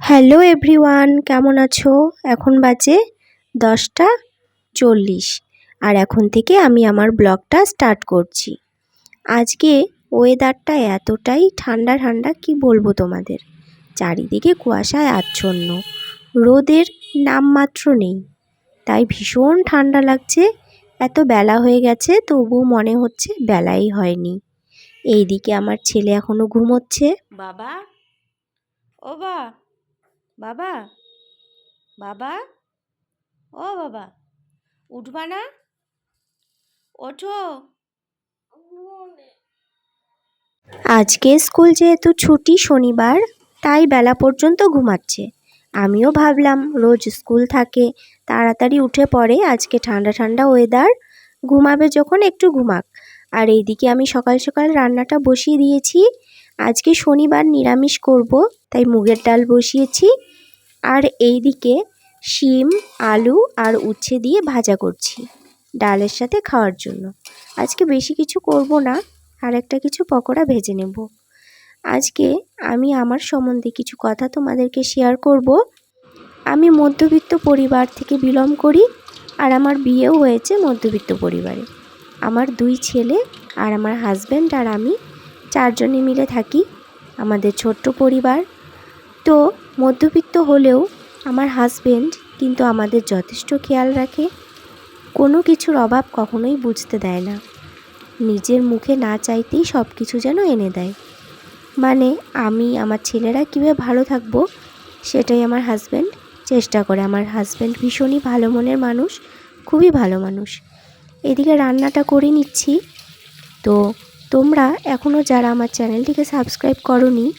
Hello everyone, কেমন আছো? এখন বাজে দশটা চল্লিশ। আর এখন থেকে আমি আমার ব্লগটা স্টার্ট করছি। আজকে ওয়েদারটা এতটাই ঠান্ডা ঠান্ডা, কি বলব তোমাদের? চারিদিকে কুয়াশায় আচ্ছন্ন। রোদের নামমাত্র নেই। তাই ভীষণ ঠান্ডা লাগছে। এত বেলা হয়ে গেছে তবু মনে হচ্ছে বেলাই হয়নি। এইদিকে আমার ছেলে এখনও ঘুমোচ্ছে। বাবা? ও বা বাবা? বাবা? ও বাবা, উঠবা না? ওঠো। আজকে স্কুল যেহেতু ছুটি শনিবার, তাই বেলা পর্যন্ত ঘুমাচ্ছে। আমিও ভাবলাম, রোজ স্কুল থাকে, তাড়াতাড়ি উঠে পড়ে আজকে ঠান্ডা ঠান্ডা ওয়েদার ঘুমাবে যখন একটু ঘুমাক। আর এইদিকে আমি সকাল সকাল রান্নাটা বসিয়ে দিয়েছি। আজকে শনিবার নিরামিষ করব, তাই মুগের ডাল বসিয়েছি। আর এই দিকে শিম, আলু আর উচ্ছে দিয়ে ভাজা করছি ডালের সাথে খাওয়ার জন্য। আজকে বেশি কিছু করব না, আর একটা কিছু পকোড়া ভেজে নেব। আজকে আমি আমার সম্বন্ধে কিছু কথা তোমাদেরকে শেয়ার করব। আমি মধ্যবিত্ত পরিবার থেকে বিলং করি, আর আমার বিয়েও হয়েছে মধ্যবিত্ত পরিবারে। আমার দুই ছেলে, আর আমার হাজব্যান্ড আর আমি চারজনে মিলে থাকি, আমাদের ছোট্ট পরিবার। তো মধ্যবিত্ত হলেও আমার হাজবেন্ড কিন্তু আমাদের যথেষ্ট খেয়াল রাখে। কোনো কিছুর অভাব কখনোই বুঝতে দেয় না। নিজের মুখে না চাইতেই সব কিছু যেন এনে দেয়। মানে আমি, আমার ছেলেরা কীভাবে ভালো থাকব, সেটাই আমার হাজব্যান্ড চেষ্টা করে। আমার হাজব্যান্ড ভীষণই ভালো মনের মানুষ, খুবই ভালো মানুষ। এদিকে রান্নাটা করে নিচ্ছি। তো তোমরা এখনও যারা আমার চ্যানেলটিকে সাবস্ক্রাইব করনি,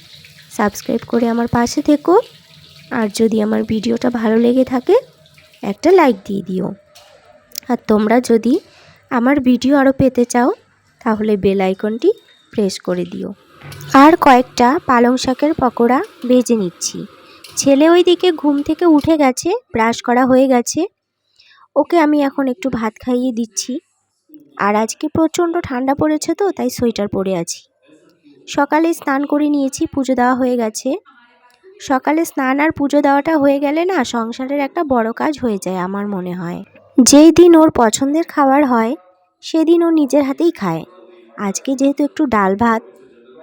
সাবস্ক্রাইব করে আমার পাশে থেকো। আর যদি আমার ভিডিওটা ভালো লেগে থাকে, একটা লাইক দিয়ে দিও। আর তোমরা যদি আমার ভিডিও আরও পেতে চাও, তাহলে বেল আইকনটি প্রেস করে দিও। আর কয়েকটা পালং শাকের পকোড়া ভেজে নিচ্ছি। ছেলে ওই দিকে ঘুম থেকে উঠে গেছে, ব্রাশ করা হয়ে গেছে। ওকে আমি এখন একটু ভাত খাইয়ে দিচ্ছি। আর আজকে প্রচণ্ড ঠান্ডা পড়েছে তো, তাই সোয়েটার পরে আছি। সকালে স্নান করে নিয়েছি, পুজো দেওয়া হয়ে গেছে। সকালে স্নান আর পুজো দেওয়াটা হয়ে গেলে না, সংসারের একটা বড় কাজ হয়ে যায় আমার মনে হয়। যেই দিন ওর পছন্দের খাবার হয়, সেদিন ও নিজের হাতেই খায়। আজকে যেহেতু একটু ডাল ভাত,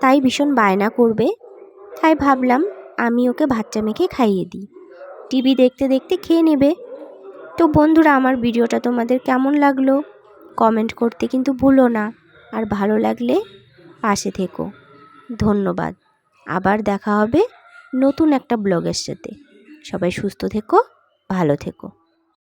তাই ভীষণ বায়না করবে। তাই ভাবলাম আমি ওকে ভাতটা মেখে খাইয়ে দিই। টিভি দেখতে দেখতে খেয়ে নেবে। তো বন্ধুরা, আমার ভিডিওটা তোমাদের কেমন লাগল? কমেন্ট করতে কিন্তু ভুলো না। আর ভালো লাগলে পাশে থেকো। ধন্যবাদ। আবার দেখা হবে নতুন একটা ব্লগের সাথে। সবাই সুস্থ থেকো, ভালো থেকো।